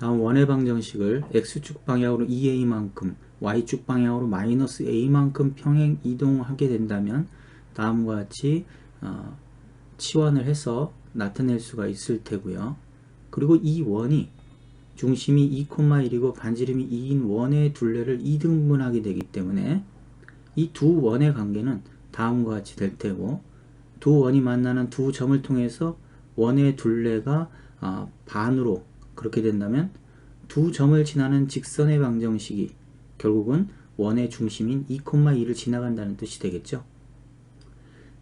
다음 원의 방정식을 x축 방향으로 2a만큼 y축 방향으로 마이너스 a만큼 평행 이동하게 된다면 다음과 같이 어, 치환을 해서 나타낼 수가 있을 테고요. 그리고 이 원이 중심이 2,1이고 반지름이 2인 원의 둘레를 2등분하게 되기 때문에 이 두 원의 관계는 다음과 같이 될 테고 두 원이 만나는 두 점을 통해서 원의 둘레가 어, 반으로 그렇게 된다면 두 점을 지나는 직선의 방정식이 결국은 원의 중심인 2,2를 지나간다는 뜻이 되겠죠.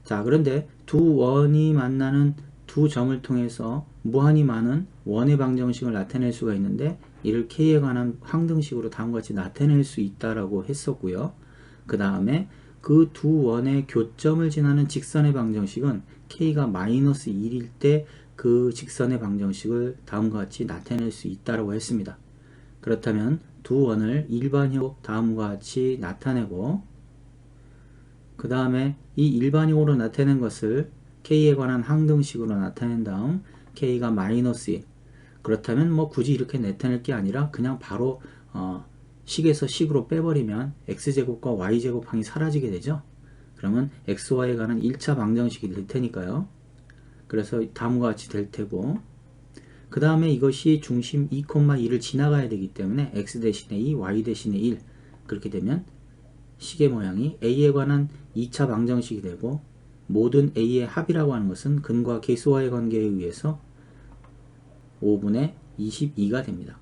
자, 그런데 두 원이 만나는 두 점을 통해서 무한히 많은 원의 방정식을 나타낼 수가 있는데 이를 k에 관한 항등식으로 다음과 같이 나타낼 수 있다라고 했었고요. 그 다음에 그 두 원의 교점을 지나는 직선의 방정식은 k가 마이너스 1일 때 그 직선의 방정식을 다음과 같이 나타낼 수 있다라고 했습니다. 그렇다면 두 원을 일반형으로 다음과 같이 나타내고 그 다음에 이 일반형으로 나타낸 것을 k에 관한 항등식으로 나타낸 다음 k가 마이너스 1 그렇다면 뭐 굳이 이렇게 나타낼 게 아니라 그냥 바로 어, 식에서 식으로 빼버리면 x제곱과 y제곱항이 사라지게 되죠? 그러면 xy에 관한 1차 방정식이 될 테니까요 그래서 다음과 같이 될 테고 그 다음에 이것이 중심 2,2를 지나가야 되기 때문에 x 대신에 2, y 대신에 1 그렇게 되면 식의 모양이 a에 관한 2차 방정식이 되고 모든 a의 합이라고 하는 것은 근과 계수와의 관계에 의해서 5분의 22가 됩니다.